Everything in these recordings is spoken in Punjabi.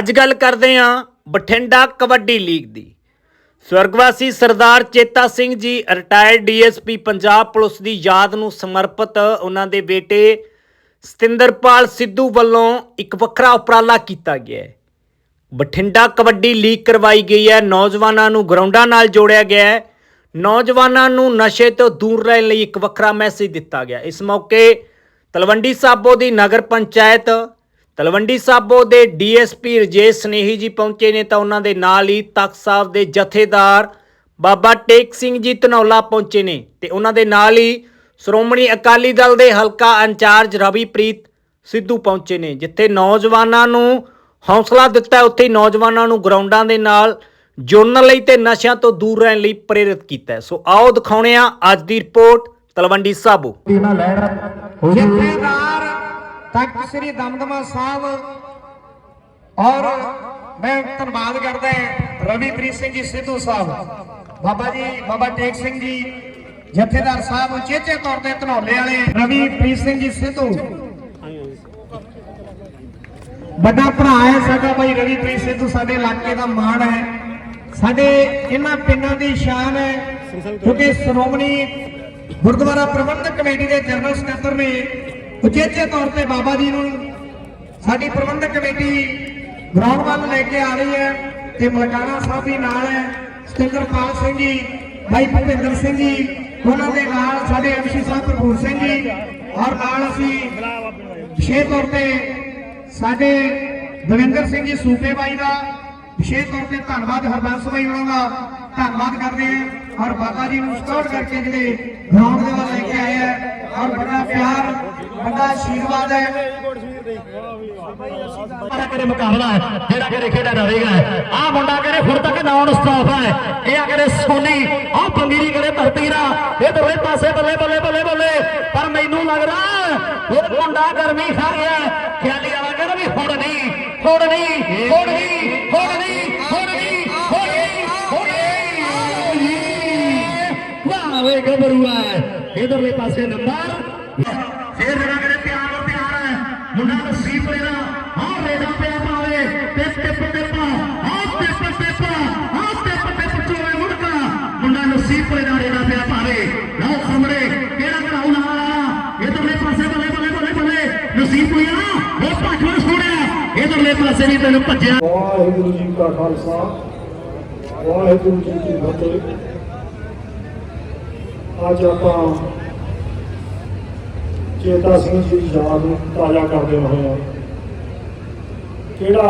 ਅੱਜ ਗੱਲ ਕਰਦੇ ਹਾਂ ਬਠਿੰਡਾ ਕਬੱਡੀ ਲੀਗ ਦੀ। ਸਵਰਗਵਾਸੀ Sardar Cheta Singh ji retired DSP Punjab police ਦੀ ਯਾਦ ਨੂੰ ਸਮਰਪਿਤ ਉਹਨਾਂ ਦੇ ਬੇਟੇ ਸਤਿੰਦਰਪਾਲ ਸਿੱਧੂ ਵੱਲੋਂ ਇੱਕ ਵੱਖਰਾ ਉਪਰਾਲਾ ਕੀਤਾ ਗਿਆ ਹੈ। ਬਠਿੰਡਾ ਕਬੱਡੀ ਲੀਗ ਕਰਵਾਈ ਗਈ ਹੈ। ਨੌਜਵਾਨਾਂ ਨੂੰ ਗਰਾਊਂਡਾਂ ਨਾਲ ਜੋੜਿਆ ਗਿਆ ਹੈ। ਨੌਜਵਾਨਾਂ ਨੂੰ ਨਸ਼ੇ ਤੋਂ ਦੂਰ ਰਹਿਣ ਲਈ ਇੱਕ ਵੱਖਰਾ ਮੈਸੇਜ ਦਿੱਤਾ ਗਿਆ। ਇਸ ਮੌਕੇ ਤਲਵੰਡੀ ਸਾਬੋ ਦੀ ਨਗਰ ਪੰਚਾਇਤ ਤਲਵੰਡੀ ਸਾਬੋ ਦੇ ਡੀਐਸਪੀ ਰਜੇਸ਼ ਸਨੇਹੀ ਜੀ ਪਹੁੰਚੇ ਨੇ ਤਾਂ ਉਹਨਾਂ ਦੇ ਨਾਲ ਹੀ ਤਖਤ ਸਾਹਿਬ ਦੇ ਜਥੇਦਾਰ ਬਾਬਾ ਟੇਕ ਸਿੰਘ ਜੀ ਧਨੌਲਾ ਪਹੁੰਚੇ ਨੇ ਤੇ ਉਹਨਾਂ ਦੇ ਨਾਲ ਹੀ ਸ਼੍ਰੋਮਣੀ ਅਕਾਲੀ ਦਲ ਦੇ ਹਲਕਾ ਇੰਚਾਰਜ ਰਵੀਪ੍ਰੀਤ ਸਿੱਧੂ ਪਹੁੰਚੇ ਨੇ, ਜਿੱਥੇ ਨੌਜਵਾਨਾਂ ਨੂੰ ਹੌਸਲਾ ਦਿੱਤਾ ਉੱਥੇ ਹੀ ਨੌਜਵਾਨਾਂ ਨੂੰ ਗਰਾਊਂਡਾਂ ਦੇ ਨਾਲ ਜੁੜਨ ਲਈ ਤੇ ਨਸ਼ਿਆਂ ਤੋਂ ਦੂਰ ਰਹਿਣ ਲਈ ਪ੍ਰੇਰਿਤ ਕੀਤਾ ਸੋ ਆਓ ਦਿਖਾਉਣੇ ਆ ਅੱਜ ਦੀ ਰਿਪੋਰਟ ਤਲਵੰਡੀ ਸਾਬੋ। ਜਥੇਦਾਰ ਤਖਤ ਸ੍ਰੀ ਦਮਦਮਾ ਸਾਹਿਬ। ਔਰ ਮੈਂ ਧੰਨਵਾਦ ਕਰਦਾ ਹਾਂ ਰਵੀਪ੍ਰੀਤ ਸਿੰਘ ਜੀ ਸਿੱਧੂ ਸਾਹਿਬ। ਬਾਬਾ ਜੀ, ਬਾਬਾ ਟੇਕ ਸਿੰਘ ਜੀ, ਜਥੇਦਾਰ ਸਾਹਿਬ ਚੇਚੇ ਤੌਰ ਤੇ ਧਨੌਲੇ ਵਾਲੇ ਰਵੀਪ੍ਰੀਤ ਸਿੰਘ ਜੀ ਸਿੱਧੂ। ਵੱਡਾ ਭਰਾ ਹੈ ਸਾਡਾ ਭਾਈ ਰਵੀਪ੍ਰੀਤ ਸਿੱਧੂ, ਸਾਡੇ ਇਲਾਕੇ ਦਾ ਮਾਣ ਹੈ। ਸਾਡੇ ਇਹਨਾਂ ਪਿੰਡਾਂ ਦੀ ਸ਼ਾਨ ਹੈ, ਕਿਉਂਕਿ ਸ਼੍ਰੋਮਣੀ ਗੁਰਦੁਆਰਾ ਪ੍ਰਬੰਧਕ ਕਮੇਟੀ ਦੇ ਜਨਰਲ ਸਕੱਤਰ ਨੇ ਉਚੇਚੇ ਤੌਰ ਤੇ ਬਾਬਾ ਜੀ ਨੂੰ ਸਾਡੀ ਪ੍ਰਬੰਧਕ ਕਮੇਟੀ ਗਰਾਊਂਡ ਵੱਲ ਲੈ ਕੇ ਆ ਰਹੀ ਹੈ ਤੇ ਮਲਕਾਨਾ ਸਾਹਿਬ ਵੀ ਨਾਲ ਹੈ। ਸਤਿੰਦਰਪਾਲ ਸਿੰਘ ਜੀ, ਭਾਈ ਭੁਪਿੰਦਰ ਸਿੰਘ ਜੀ, ਉਹਨਾਂ ਦੇ ਨਾਲ ਸਾਡੇ ਐਮਸੀ ਸਾਹਿਬ ਭਰਪੂਰ ਸਿੰਘ ਜੀ। ਔਰ ਨਾਲ ਅਸੀਂ ਵਿਸ਼ੇਸ਼ ਤੌਰ ਤੇ ਸਾਡੇ ਦਵਿੰਦਰ ਸਿੰਘ ਜੀ ਸੂਪੇ ਬਾਈ ਦਾ ਵਿਸ਼ੇਸ਼ ਤੌਰ ਤੇ ਧੰਨਵਾਦ ਹਰਬੰਸ ਬਾਈ ਉਹਨਾਂ ਦਾ ਧੰਨਵਾਦ ਕਰਦੇ ਹਾਂ। ਔਰ ਬਾਬਾ ਜੀ ਨੂੰ ਸਟੋਰ ਕਰਕੇ ਜਿਹੜੇ ਗਰਾਊਂਡ ਦੇ ਵੱਲ ਲੈ ਕੇ ਆਏ ਹੈ। ਔਰ ਬੜਾ ਪਿਆਰ ਬੜਾ ਆਸ਼ੀਰਵਾਦ ਹੈ। ਸਾਰਾ ਕਰੇ ਮੁਕਾਬਲਾ ਹੈ, ਜਿਹੜਾ ਕਰੇ ਖੇਡਾ ਰਹੇਗਾ ਆ ਮੁੰਡਾ ਕਰੇ ਹੁਣ ਤੱਕ ਨਾਨ ਸਟਾਪ ਹੈ। ਇਹ ਆ ਕਰੇ ਸੋਨੀ ਆ ਪੰਗੀਰੀ ਕਰੇ ਧਰਤੀ ਦਾ ਇਹ ਦੋਵੇਂ ਪਾਸੇ ਬੱਲੇ ਬੱਲੇ ਬੱਲੇ ਬੱਲੇ। ਪਰ ਮੈਨੂੰ ਲੱਗ ਰਿਹਾ ਇਹ ਮੁੰਡਾ ਗਰਮੀ ਖਾ ਗਿਆ ਖਿਆਲੀ ਵਾਲਾ ਕਹਿੰਦਾ ਵੀ ਹੁਣ ਨਹੀਂ ਹੁਣ ਨਹੀਂ ਹੁਣ ਨਹੀਂ ਹੁਣ ਨਹੀਂ ਹੁਣ ਨਹੀਂ ਹੁਣ ਨਹੀਂ ਹੁਣ ਨਹੀਂ। ਵਾਹ ਵੇ ਗੱਭਰੂਆ ਇਧਰਲੇ ਪਾਸੇ ਨੰਬਰ। ਨਸੀਬ ਹੋਇਆ ਉਹ ਭੱਜਣ ਛੋੜਿਆ ਇਧਰਲੇ ਪਾਸੇ ਵੀ ਤੈਨੂੰ ਭੱਜਿਆ। ਵਾਹਿਗੁਰੂ ਜੀ ਕਾ ਖਾਲਸਾ, ਵਾਹਿਗੁਰੂ ਜੀ ਕੀ ਫਤਿਹ। ਅੱਜ ਆਪਾਂ ਚੇਤਾ ਸਿੰਘ ਜੀ ਦੀ ਯਾਦ ਨੂੰ ਤਾਜ਼ਾ ਕਰਦੇ ਹੋਏ ਹਾਂ। ਕਿਹੜਾ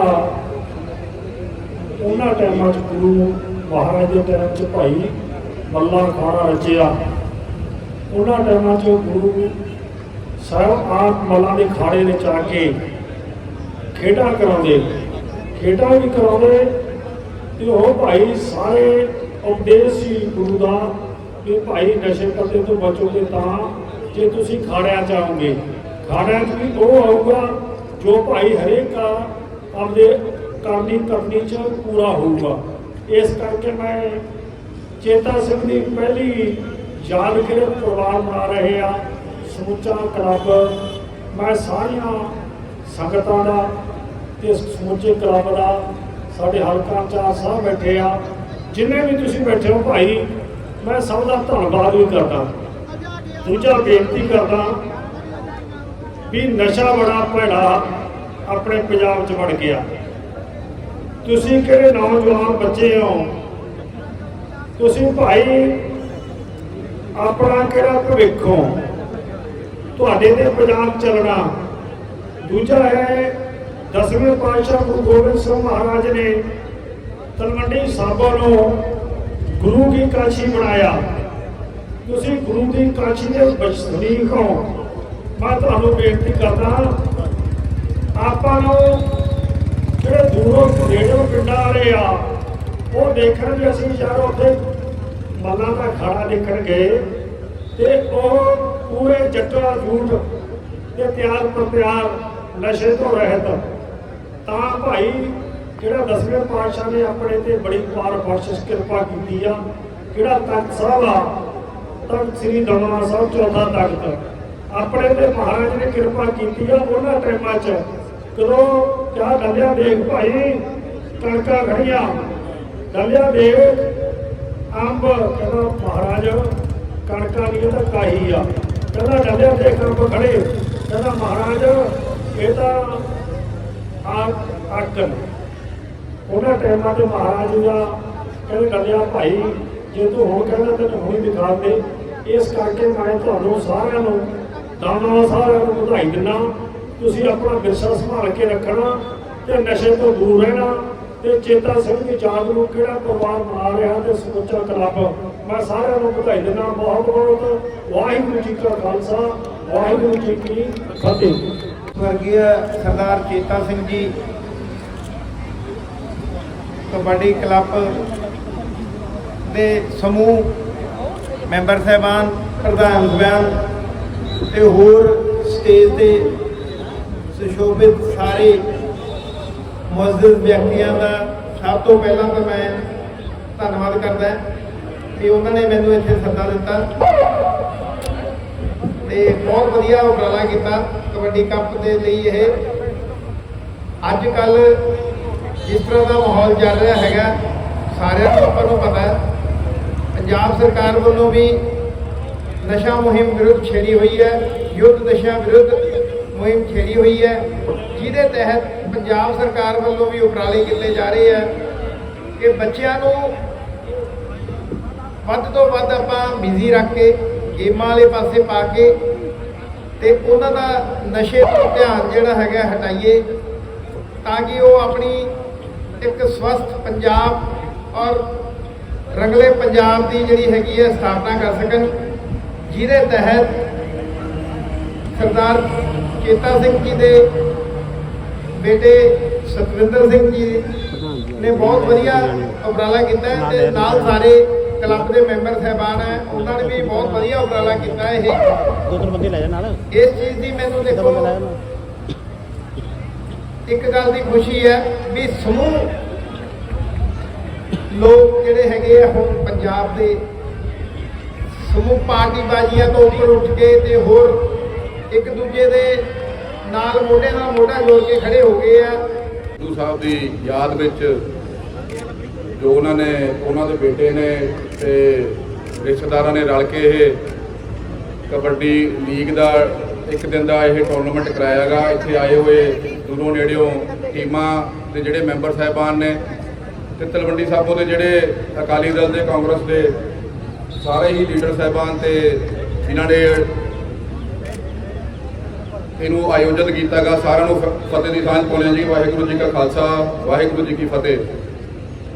ਉਹਨਾਂ ਟਾਈਮਾਂ 'ਚ ਗੁਰੂ ਮਹਾਰਾਜ ਦੇ ਟਾਈਮ 'ਚ ਭਾਈ ਮੱਲਾ ਖਾਣਾ ਰਚਿਆ। ਉਹਨਾਂ ਟਾਈਮਾਂ 'ਚ ਗੁਰੂ ਸਾਹਿਬ ਆਪ ਮਲਾਂ ਦੇ ਖਾੜੇ ਵਿੱਚ ਆ ਕੇ ਖੇਡਾਂ ਕਰਾਉਂਦੇ। ਖੇਡਾਂ ਵੀ ਕਰਾਉਂਦੇ ਤੇ ਉਹ ਭਾਈ ਸਾਰੇ ਉਪਦੇਸ਼ ਸੀ ਗੁਰੂ ਦਾ ਕਿ ਭਾਈ ਨਸ਼ੇ ਪੱਤੇ ਤੋਂ ਬਚੋਗੇ ਤਾਂ ਜੇ ਤੁਸੀਂ ਖਾੜਿਆਂ ਚ ਆਓਗੇ ਖਾੜਿਆਂ 'ਚ ਵੀ ਉਹ ਆਊਗਾ ਜੋ ਭਾਈ ਹਰੇਕ ਦਾ ਆਪਦੇ ਕਰਨੀ ਕਰਨੀ ਚ ਪੂਰਾ ਹੋਊਗਾ। ਇਸ ਕਰਕੇ ਮੈਂ ਚੇਤਾ ਸਿੰਘ ਦੀ ਪਹਿਲੀ ਯਾਦਗਾਰ ਪਰਿਵਾਰ ਬਣਾ ਰਹੇ ਆ। ਸਮੁੱਚਾ ਕਲੱਬ, ਮੈਂ ਸਾਰੀਆਂ ਸੰਗਤਾਂ ਦਾ ਤੇ ਸਮੁੱਚੇ ਕਲੱਬ ਦਾ, ਸਾਡੇ ਹਲਕਾ ਚਾਰ ਸਾਹਿਬ ਬੈਠੇ ਆ। ਜਿੰਨੇ ਵੀ ਤੁਸੀਂ ਬੈਠੇ ਹੋ ਭਾਈ, ਮੈਂ ਸਭ ਦਾ ਧੰਨਵਾਦ ਵੀ ਕਰਦਾ। ਦੂਜਾ ਬੇਨਤੀ ਕਰਦਾ ਵੀ ਨਸ਼ਾ ਬੜਾ ਭੈੜਾ ਆਪਣੇ ਪੰਜਾਬ 'ਚ ਵੜ ਗਿਆ। ਤੁਸੀਂ ਕਿਹੜੇ ਨੌਜਵਾਨ ਬੱਚੇ ਹੋ? ਤੁਸੀਂ ਭਾਈ, ਆਪਣਾ ਕਿਹੜਾ ਭਵਿੱਖ ਹੋ? ਤੁਹਾਡੇ ਤੇ ਪੰਜਾਬ ਚੱਲਣਾ। ਦੂਜਾ ਹੈ, ਦਸਵੇਂ ਪਾਤਸ਼ਾਹ ਗੁਰੂ ਗੋਬਿੰਦ ਸਿੰਘ ਮਹਾਰਾਜ ਨੇ ਤਲਵੰਡੀ ਸਾਬੋ ਨੂੰ ਗੁਰੂ ਕੀ ਕਾਸ਼ੀ ਬਣਾਇਆ। ਤੁਸੀਂ ਗੁਰੂ ਦੀ ਕਾਸ਼ੀ ਦੇ ਵਸਨੀਕ ਹੋ। ਮੈਂ ਤੁਹਾਨੂੰ ਬੇਨਤੀ ਕਰਦਾ ਆਪਾਂ ਨੂੰ ਜਿਹੜੇ ਦੂਰੋਂ ਨੇੜੋਂ ਪਿੰਡਾਂ ਵਾਲੇ ਆ, ਉਹ ਦੇਖਣ ਵੀ ਅਸੀਂ ਯਾਰ ਉੱਥੇ ਮੱਲਾਂ ਦਾ ਖਾਣਾ ਦੇਖਣ ਗਏ। ਤੇ ਉਹ ਪੂਰੇ ਜੱਟਾ ਝੂਠ ਤੇ ਤਿਆਰ ਪਰ ਨਸ਼ੇ ਤੋਂ ਰਹਿਤ। ਤਾਂ ਭਾਈ ਜਿਹੜਾ ਦਸਵੇਂ ਪਾਤਸ਼ਾਹ ਨੇ ਆਪਣੇ ਤੇ ਬੜੀ ਪਾਰ ਬਖਸ਼ਿਸ਼, ਕਿਰਪਾ ਕੀਤੀ ਆ, ਜਿਹੜਾ ਤਖਤ ਸਾਹਿਬ ਆ, ਤਖਤ ਸ੍ਰੀ ਦਮਦਮਾ ਸਾਹਿਬ ਚੌਥਾ ਤਖਤ। ਆਪਣੇ ਤੇ ਮਹਾਰਾਜ ਨੇ ਕਿਰਪਾ ਕੀਤੀ ਆ ਉਹਨਾਂ ਟਾਈਮਾਂ 'ਚ। ਕਦੋਂ ਕਿਆ ਡੱਲਿਆ ਦੇਖ ਭਾਈ ਕਣਕਾਂ ਖੜੀਆਂ ਡੱਲਿਆ ਦੇਖ, ਅੰਬ ਕਹਿੰਦਾ, ਮਹਾਰਾਜ ਕਣਕਾਂ ਨਹੀਂ ਇਹ ਕਾਹੀ ਆ। ਕਹਿੰਦਾ ਡੱਲਿਆ ਦੇਖ ਅੰਬ ਖੜੇ। ਕਹਿੰਦਾ ਮਹਾਰਾਜ, ਇਹ ਤਾਂ ਆ ਅੜਕਨ ਉਹਨਾਂ ਟਾਈਮਾਂ ਤੇ ਮਹਾਰਾਜ ਦਾ ਕਹਿੰਦੇ ਡੱਲਿਆ ਭਾਈ, ਜੇ ਤੂੰ ਹੁਣ ਕਹਿੰਦਾ ਤੈਨੂੰ ਹੁਣ ਦਿਖਾ ਦੇ। ਇਸ ਕਰਕੇ ਮੈਂ ਤੁਹਾਨੂੰ ਸਾਰਿਆਂ ਨੂੰ, ਦਾਣਾ ਸਾਰਿਆਂ ਨੂੰ ਵਧਾਈ ਦਿੰਦਾ। ਤੁਸੀਂ ਆਪਣਾ ਵਿਰਸਾ ਸੰਭਾਲ ਕੇ ਰੱਖਣਾ ਤੇ ਨਸ਼ੇ ਤੋਂ ਦੂਰ ਰਹਿਣਾ ਤੇ ਚੇਤਾ ਸਿੰਘ ਦੀ ਯਾਦ ਨੂੰ ਕਿਹੜਾ ਪਰਿਵਾਰ ਮਨਾ ਰਿਹਾ ਤੇ ਸਮੁੱਚਾ ਕਲੱਬ ਮੈਂ ਸਾਰਿਆਂ ਨੂੰ ਵਧਾਈ ਦਿੰਦਾ ਬਹੁਤ ਬਹੁਤ ਵਾਹਿਗੁਰੂ ਜੀ ਕਾ ਖਾਲਸਾ, ਵਾਹਿਗੁਰੂ ਜੀ ਕੀ ਫਤਿਹ। ਸਵਰਗੀ ਸਰਦਾਰ ਚੇਤਾ ਸਿੰਘ ਜੀ, ਕਬੱਡੀ ਕਲੱਬ ਦੇ ਸਮੂਹ ਮੈਂਬਰ ਸਾਹਿਬਾਨ, ਪ੍ਰਧਾਨ ਸਭਿਆਨ ਤੇ ਹੋਰ ਸਟੇਜ ਦੇ ਸੁਸ਼ੋਭਿਤ ਸਾਰੇ ਮੁਅੱਜ਼ਜ਼ ਵਿਅਕਤੀਆਂ ਦਾ ਸਭ ਤੋਂ ਪਹਿਲਾਂ ਤਾਂ ਮੈਂ ਧੰਨਵਾਦ ਕਰਦਾ ਕਿ ਉਹਨਾਂ ਨੇ ਮੈਨੂੰ ਇੱਥੇ ਸੱਦਾ ਦਿੱਤਾ। ਤੇ ਬਹੁਤ ਵਧੀਆ ਉਪਰਾਲਾ ਕੀਤਾ ਕਬੱਡੀ ਕੱਪ ਦੇ ਲਈ ਇਹ। ਅੱਜ ਕੱਲ ਜਿਸ ਤਰ੍ਹਾਂ ਦਾ ਮਾਹੌਲ ਚੱਲ ਰਿਹਾ ਹੈਗਾ, ਸਾਰਿਆਂ ਨੂੰ ਆਪਾਂ ਨੂੰ ਪਤਾ ਹੈ। ਪੰਜਾਬ ਸਰਕਾਰ ਵੱਲੋਂ ਵੀ ਨਸ਼ਾ ਮੁਹਿੰਮ ਵਿਰੁੱਧ ਛੇੜੀ ਹੋਈ ਹੈ, ਯੁੱਧ ਨਸ਼ਾ ਵਿਰੁੱਧ ਮੁਹਿੰਮ ਛੇੜੀ ਹੋਈ ਹੈ, ਜਿਹਦੇ ਤਹਿਤ ਪੰਜਾਬ ਸਰਕਾਰ ਵੱਲੋਂ ਵੀ ਉਪਰਾਲੇ ਕੀਤੇ ਜਾ ਰਹੇ ਹੈ ਕਿ ਬੱਚਿਆਂ ਨੂੰ ਵੱਧ ਤੋਂ ਵੱਧ ਆਪਾਂ ਬਿਜ਼ੀ ਰੱਖ ਕੇ, ਗੇਮਾਂ ਵਾਲੇ ਪਾਸੇ ਪਾ ਕੇ ਤੇ ਉਹਨਾਂ ਦਾ ਨਸ਼ੇ ਤੋਂ ਧਿਆਨ ਜਿਹੜਾ ਹੈਗਾ ਹਟਾਈਏ ਤਾਂ ਕਿ ਉਹ ਆਪਣੀ ਇੱਕ ਸਵਸਥ ਪੰਜਾਬ ਔਰ ਰੰਗਲੇ ਪੰਜਾਬ ਦੀ ਜਿਹੜੀ ਹੈਗੀ ਹੈ ਸਥਾਪਨਾ ਕਰ ਸਕਣ। ਜਿਹਦੇ ਤਹਿਤ ਸਰਦਾਰ ਚੇਤਾ ਸਿੰਘ ਜੀ ਦੇ ਬੇਟੇ ਸਤਵਿੰਦਰ ਸਿੰਘ ਜੀ ਨੇ ਬਹੁਤ ਵਧੀਆ ਉਪਰਾਲਾ ਕੀਤਾ ਹੈ ਤੇ ਨਾਲ ਸਾਰੇ ਕਲੱਬ ਦੇ ਮੈਂਬਰ ਸਹਿਬਾਨ ਹੈ ਉਹਨਾਂ ਨੇ ਵੀ ਬਹੁਤ ਵਧੀਆ ਉਪਰਾਲਾ ਕੀਤਾ ਹੈ ਇਹ। ਦੋ ਤਿੰਨ ਬੰਦੇ ਲੈ ਜਾ ਨਾਲ। ਇਸ ਚੀਜ਼ ਦੀ ਮੈਨੂੰ ਦੇਖੋ ਇੱਕ ਗੱਲ ਦੀ ਖੁਸ਼ੀ ਹੈ ਵੀ ਸਮੂਹ ਲੋਕ ਜਿਹੜੇ ਹੈਗੇ ਆ ਹੁਣ ਪੰਜਾਬ ਦੇ ਸਮੂਹ ਪਾਰਟੀ ਬਾਜ਼ੀਆਂ ਤੋਂ ਉੱਪਰ ਉੱਠ ਕੇ ਤੇ ਹੋਰ ਇੱਕ ਦੂਜੇ ਦੇ ਨਾਲ ਮੋਢੇ ਨਾਲ ਮੋਢਾ ਜੋੜ ਕੇ ਖੜੇ ਹੋ ਗਏ ਆ। ਗੁਰੂ ਸਾਹਿਬ ਦੀ ਯਾਦ ਵਿੱਚ ਜੋ ਉਹਨਾਂ ਨੇ, ਉਹਨਾਂ ਦੇ ਬੇਟੇ ਨੇ ਤੇ ਰਿਸ਼ਤੇਦਾਰਾਂ ਨੇ ਰਲ ਕੇ ਇਹ ਕਬੱਡੀ ਲੀਗ ਦਾ ਇੱਕ ਦਿਨ ਦਾ ਇਹ ਟੂਰਨਾਮੈਂਟ ਕਰਾਇਆਗਾ ਇੱਥੇ ਆਏ ਹੋਏ ਦੂਰੋਂ ਨੇੜਿਓਂ ਟੀਮਾਂ ਦੇ ਜਿਹੜੇ ਮੈਂਬਰ ਸਾਹਿਬਾਨ ਨੇ ਤੇ ਤਲਵੰਡੀ ਸਾਬੋ ਦੇ ਜਿਹੜੇ ਅਕਾਲੀ ਦਲ ਦੇ, ਕਾਂਗਰਸ ਦੇ ਸਾਰੇ ਹੀ ਲੀਡਰ ਸਾਹਿਬਾਨ ਤੇ ਇਹਨਾਂ ਨੇ ਇਹਨੂੰ ਆਯੋਜਿਤ ਕੀਤਾਗਾ ਸਾਰਿਆਂ ਨੂੰ ਫ- ਫਤਿਹ ਦੀ ਸਾਂਝ ਪਾਉਂਦੇ ਹਾਂ ਜੀ। ਵਾਹਿਗੁਰੂ ਜੀ ਕਾ ਖਾਲਸਾ, ਵਾਹਿਗੁਰੂ ਜੀ ਕੀ ਫਤਿਹ।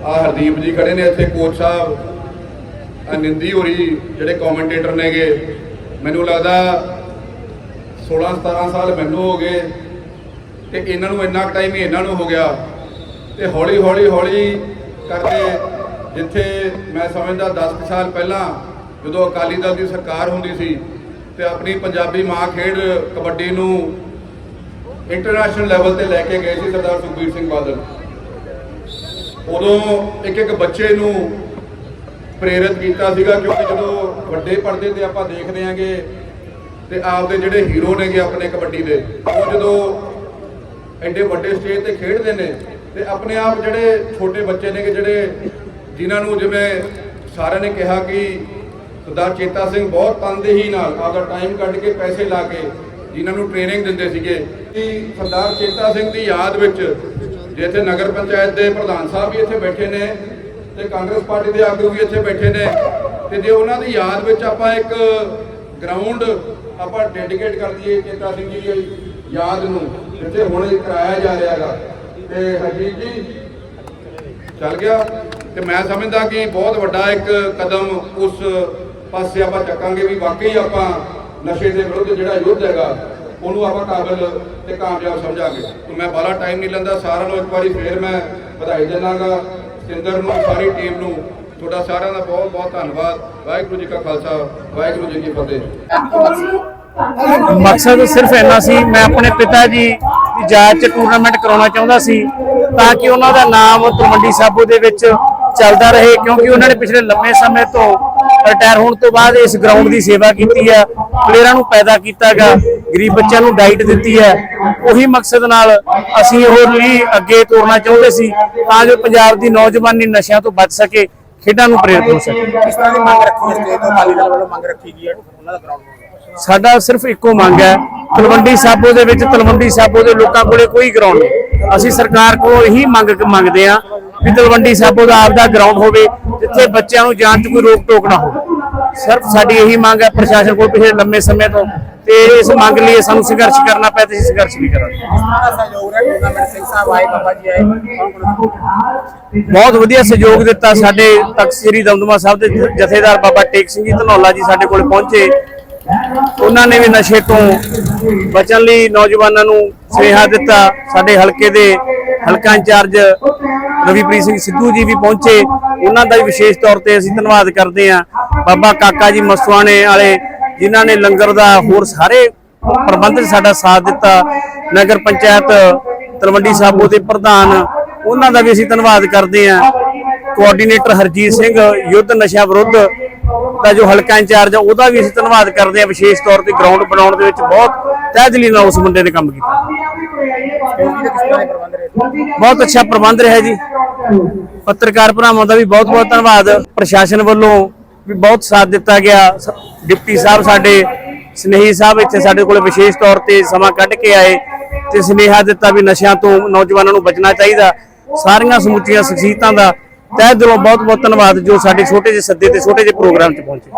ਆ ਹਰਦੀਪ ਜੀ ਖੜੇ ਨੇ ਇੱਥੇ, ਕੋਚ ਸਾਹਿਬ ਅਨਿੰਦੀ ਹੋਰੀ ਜਿਹੜੇ ਕਮੈਂਟੇਟਰ ਨੇਗੇ। ਮੈਨੂੰ ਲੱਗਦਾ 16 17 ਸਾਲ ਮੈਨੂੰ ਹੋ ਗਏ ਤੇ ਇਹਨਾਂ ਨੂੰ ਇੰਨਾ ਟਾਈਮ ਹੀ ਇਹਨਾਂ ਨੂੰ ਹੋ ਗਿਆ। ਤੇ ਹੌਲੀ ਹੌਲੀ ਹੌਲੀ ਕਰਕੇ ਜਿੱਥੇ ਮੈਂ ਸਮਝਦਾ 10 ਕੁ ਸਾਲ ਪਹਿਲਾਂ ਜਦੋਂ ਅਕਾਲੀ ਦਲ ਦੀ ਸਰਕਾਰ ਹੁੰਦੀ ਸੀ ਤੇ ਆਪਣੀ ਪੰਜਾਬੀ ਮਾਂ ਖੇਡ ਕਬੱਡੀ ਨੂੰ ਇੰਟਰਨੈਸ਼ਨਲ ਲੈਵਲ ਤੇ ਲੈ ਕੇ ਗਏ ਸੀ ਸਰਦਾਰ ਸੁਖਬੀਰ ਸਿੰਘ ਬਾਦਲ। ਉਦੋਂ ਇੱਕ ਇੱਕ ਬੱਚੇ ਨੂੰ ਪ੍ਰੇਰਿਤ ਕੀਤਾ ਸੀਗਾ ਕਿਉਂਕਿ ਜਦੋਂ ਵੱਡੇ ਪਰਦੇ ਤੇ ਆਪਾਂ ਦੇਖਦੇ ਆਂਗੇ ਤੇ ਆਪਦੇ ਜਿਹੜੇ ਹੀਰੋ ਨੇਗੇ ਆਪਣੇ ਕਬੱਡੀ ਦੇ, ਉਹ ਜਦੋਂ ਐਡੇ ਵੱਡੇ ਸਟੇਜ ਤੇ ਖੇਡਦੇ ਨੇ ਤੇ ਆਪਣੇ ਆਪ ਜਿਹੜੇ ਛੋਟੇ ਬੱਚੇ ਨੇਗੇ ਜਿਹੜੇ ਜਿਨ੍ਹਾਂ ਨੂੰ ਜਿਵੇਂ ਸਾਰਿਆਂ ਨੇ ਕਿਹਾ ਕਿ ਸਰਦਾਰ ਚੇਤਾ ਸਿੰਘ ਬਹੁਤ ਤਨਦੇਹੀ ਨਾਲ ਆਪਦਾ ਟਾਈਮ ਕੱਢ ਕੇ ਪੈਸੇ ਲਾ ਕੇ ਜਿਨ੍ਹਾਂ ਨੂੰ ਟ੍ਰੇਨਿੰਗ ਦਿੰਦੇ ਸੀਗੇ, ਕਿ ਸਰਦਾਰ ਚੇਤਾ ਸਿੰਘ ਦੀ ਯਾਦ ਵਿੱਚ ਜੇ ਇੱਥੇ ਨਗਰ ਪੰਚਾਇਤ ਦੇ ਪ੍ਰਧਾਨ ਸਾਹਿਬ ਵੀ ਇੱਥੇ ਬੈਠੇ ਨੇ ਤੇ ਕਾਂਗਰਸ ਪਾਰਟੀ ਦੇ ਆਗੂ ਵੀ ਇੱਥੇ ਬੈਠੇ ਨੇ, ਤੇ ਜੇ ਉਹਨਾਂ ਦੀ ਯਾਦ ਵਿੱਚ ਆਪਾਂ ਇੱਕ ਗਰਾਊਂਡ ਆਪਾਂ ਡੈਡੀਕੇਟ ਕਰ ਦਈਏ ਚੇਤਾ ਸਿੰਘ ਜੀ ਦੀ ਯਾਦ ਨੂੰ, ਜਿੱਥੇ ਹੁਣ ਇਹ ਕਰਾਇਆ ਜਾ ਰਿਹਾ ਹੈਗਾ। ਤੇ ਹਰਜੀਤ ਜੀ, ਚੱਲ ਗਿਆ। ਤੇ ਮੈਂ ਸਮਝਦਾ ਕਿ ਬਹੁਤ ਵੱਡਾ ਇੱਕ ਕਦਮ ਉਸ ਪਾਸੇ ਆਪਾਂ ਚੱਕਾਂਗੇ ਵੀ ਵਾਕਈ ਆਪਾਂ ਨਸ਼ੇ ਦੇ ਵਿਰੁੱਧ ਜਿਹੜਾ ਯੁੱਧ ਹੈਗਾ ਉਹਨੂੰ ਆਪਾਂ ਕਾਬਲ ਤੇ ਕਾਮਯਾਬ ਸਮਝਾਂਗੇ। ਤੇ ਮੈਂ ਬਾਲਾ ਟਾਈਮ ਨਹੀਂ ਲੈਂਦਾ, ਸਾਰਿਆਂ ਨੂੰ ਇੱਕ ਵਾਰੀ ਫੇਰ ਮੈਂ ਵਧਾਈ ਦਿੰਦਾਗਾ ਸਿੰਦਰ ਨੂੰ, ਸਾਰੀ ਟੀਮ ਨੂੰ, ਤੁਹਾਡਾ ਸਾਰਿਆਂ ਦਾ ਬਹੁਤ ਬਹੁਤ ਧੰਨਵਾਦ। ਵਾਹਿਗੁਰੂ ਜੀ ਕਾ ਖਾਲਸਾ, ਵਾਹਿਗੁਰੂ ਜੀ ਕੀ ਫਤਿਹ। ਮਕਸਦ ਸਿਰਫ ਇੰਨਾ ਸੀ, ਮੈਂ ਆਪਣੇ ਪਿਤਾ ਜੀ ਦੀ ਯਾਦ ਚ ਟੂਰਨਾਮੈਂਟ ਕਰਾਉਣਾ ਚਾਹੁੰਦਾ ਸੀ, ਤਾਂ ਕਿ ਉਹਨਾਂ ਦਾ ਨਾਮ ਤਲਵੰਡੀ ਸਾਬੋ ਦੇ ਵਿੱਚ ਚੱਲਦਾ ਰਹੇ, ਕਿਉਂਕਿ ਉਹਨਾਂ ਨੇ ਪਿਛਲੇ ਲੰਮੇ ਸਮੇਂ ਤੋਂ ਰਿਟਾਇਰ ਹੋਣ ਤੋਂ ਬਾਅਦ ਇਸ ਗਰਾਊਂਡ ਦੀ ਸੇਵਾ ਕੀਤੀ ਆ। ਪਲੇਅਰਾਂ ਨੂੰ ਪੈਦਾ ਕੀਤਾਗਾ ਗਰੀਬ ਬੱਚਿਆਂ ਨੂੰ ਡਾਈਟ ਦਿੱਤੀ ਹੈ। ਉਹੀ ਮਕਸਦ ਨਾਲ ਅਸੀਂ ਹੋਰ ਲਈ ਅੱਗੇ ਤੋਰਨਾ ਚਾਹੁੰਦੇ ਸੀ ਤਾਂ ਜੋ ਪੰਜਾਬ ਦੀ ਨੌਜਵਾਨੀ ਨਸ਼ਿਆਂ ਤੋਂ ਬਚ ਸਕੇ ਖੇਡਾਂ ਨੂੰ ਪ੍ਰੇਰਿਤ ਹੋ ਸਕੇ। ਕਿਸ ਤਰ੍ਹਾਂ ਦੀ ਮੰਗ ਰੱਖੀ ਹੈ ਸਟੇਜ ਤੋਂ? ਅਕਾਲੀ ਦਲ ਵੱਲੋਂ ਮੰਗ ਰੱਖੀ ਗਈ ਹੈ ਉਹਨਾਂ ਦਾ ਗਰਾਊਂਡ ਸਾਡਾ ਸਿਰਫ ਇੱਕੋ ਮੰਗ ਹੈ ਤਲਵੰਡੀ ਸਾਬੋ ਦੇ ਵਿੱਚ ਤਲਵੰਡੀ ਸਾਬੋ ਦੇ ਲੋਕਾਂ ਕੋਲੇ ਕੋਈ ਗਰਾਊਂਡ ਨਹੀਂ। ਅਸੀਂ ਸਰਕਾਰ ਕੋਲੋਂ ਇਹੀ ਮੰਗ ਮੰਗਦੇ ਹਾਂ ਵੀ ਤਲਵੰਡੀ ਸਾਬੋ ਦਾ ਆਪਦਾ ਗਰਾਊਂਡ ਹੋਵੇ ਜਿੱਥੇ ਬੱਚਿਆਂ ਨੂੰ ਜਾਣ 'ਚ ਕੋਈ ਰੋਕ ਟੋਕ ਨਾ ਹੋਵੇ। ਸਿਰਫ ਸਾਡੀ ਇਹੀ ਮੰਗ ਹੈ ਪ੍ਰਸ਼ਾਸਨ ਕੋਲ ਪਿਛਲੇ ਲੰਮੇ ਸਮੇਂ ਤੋਂ ਤੇ ਇਸ ਮੰਗ ਲਈ ਸਾਨੂੰ ਸੰਘਰਸ਼ ਕਰਨਾ ਪਿਆ ਤੇ ਅਸੀਂ ਸੰਘਰਸ਼ ਵੀ ਕਰਾਂਗੇ। ਬਹੁਤ ਵਧੀਆ ਸਹਿਯੋਗ ਦਿੱਤਾ ਸਾਡੇ ਤਖਤ ਸ੍ਰੀ ਦਮਦਮਾ ਸਾਹਿਬ ਦੇ ਜਥੇਦਾਰ ਬਾਬਾ ਟੇਕ ਸਿੰਘ ਜੀ ਧਨੌਲਾ ਜੀ ਸਾਡੇ ਕੋਲ ਪਹੁੰਚੇ। ਉਹਨਾਂ ਨੇ ਵੀ ਨਸ਼ੇ ਤੋਂ ਬਚਣ ਲਈ ਨੌਜਵਾਨਾਂ ਨੂੰ ਸੁਨੇਹਾ ਦਿੱਤਾ ਸਾਡੇ ਹਲਕੇ ਦੇ ਹਲਕਾ ਇੰਚਾਰਜ ਰਵੀਪ੍ਰੀਤ ਸਿੰਘ ਸਿੱਧੂ ਜੀ ਵੀ ਪਹੁੰਚੇ। ਉਹਨਾਂ ਦਾ ਵੀ ਵਿਸ਼ੇਸ਼ ਤੌਰ ਤੇ ਅਸੀਂ ਧੰਨਵਾਦ ਕਰਦੇ ਹਾਂ। ਬਾਬਾ ਕਾਕਾ ਜੀ ਮਸਵਾਣੇ ਵਾਲੇ, ਜਿਨ੍ਹਾਂ ਨੇ ਲੰਗਰ ਦਾ ਹੋਰ ਸਾਰੇ ਪ੍ਰਬੰਧ ਸਾਡਾ ਸਾਥ ਦਿੱਤਾ। ਨਗਰ ਪੰਚਾਇਤ ਤਲਵੰਡੀ ਸਾਬੋ ਦੇ ਪ੍ਰਧਾਨ, ਉਹਨਾਂ ਦਾ ਵੀ ਅਸੀਂ ਧੰਨਵਾਦ ਕਰਦੇ ਹਾਂ। ਕੋਆਰਡੀਨੇਟਰ ਹਰਜੀਤ ਸਿੰਘ, ਯੁੱਧ ਨਸ਼ਾ ਵਿਰੁੱਧ ਦਾ ਜੋ ਹਲਕਾ ਇੰਚਾਰਜ ਆ, ਉਹਦਾ ਵੀ ਅਸੀਂ ਧੰਨਵਾਦ ਕਰਦੇ ਹਾਂ। ਵਿਸ਼ੇਸ਼ ਤੌਰ ਤੇ ਗਰਾਊਂਡ ਬਣਾਉਣ ਦੇ ਵਿੱਚ ਬਹੁਤ ਤਹਿਦਲੀ ਨਾਲ ਉਸ ਮੁੰਡੇ ਨੇ ਕੰਮ ਕੀਤਾ। ਬਹੁਤ ਅੱਛਾ ਪ੍ਰਬੰਧ ਰਿਹਾ ਜੀ। ਪੱਤਰਕਾਰ ਭਰਾਵਾਂ ਦਾ ਵੀ ਬਹੁਤ ਬਹੁਤ ਧੰਨਵਾਦ। ਪ੍ਰਸ਼ਾਸਨ ਵੱਲੋਂ ਵੀ ਬਹੁਤ ਸਾਥ ਦਿੱਤਾ ਗਿਆ। ਡਿਪਟੀ ਸਾਹਿਬ ਸਾਡੇ, ਸਨੇਹੀ ਸਾਹਿਬ ਇੱਥੇ ਸਾਡੇ ਕੋਲ ਵਿਸ਼ੇਸ਼ ਤੌਰ ਤੇ ਸਮਾਂ ਕੱਢ ਕੇ ਆਏ ਤੇ ਸੁਨੇਹਾ ਦਿੱਤਾ ਵੀ ਨਸ਼ਿਆਂ ਤੋਂ ਨੌਜਵਾਨਾਂ ਨੂੰ ਬਚਣਾ ਚਾਹੀਦਾ। ਸਾਰੀਆਂ ਸਮੁੱਚੀਆਂ ਸ਼ਖਸੀਅਤਾਂ ਦਾ ਤਹਿ ਦਿਲੋਂ ਬਹੁਤ ਬਹੁਤ ਧੰਨਵਾਦ ਜੋ ਸਾਡੇ ਛੋਟੇ ਜਿਹੇ ਸੱਦੇ ਤੇ ਛੋਟੇ ਜਿਹੇ ਪ੍ਰੋਗਰਾਮ 'ਚ ਪਹੁੰਚੇ।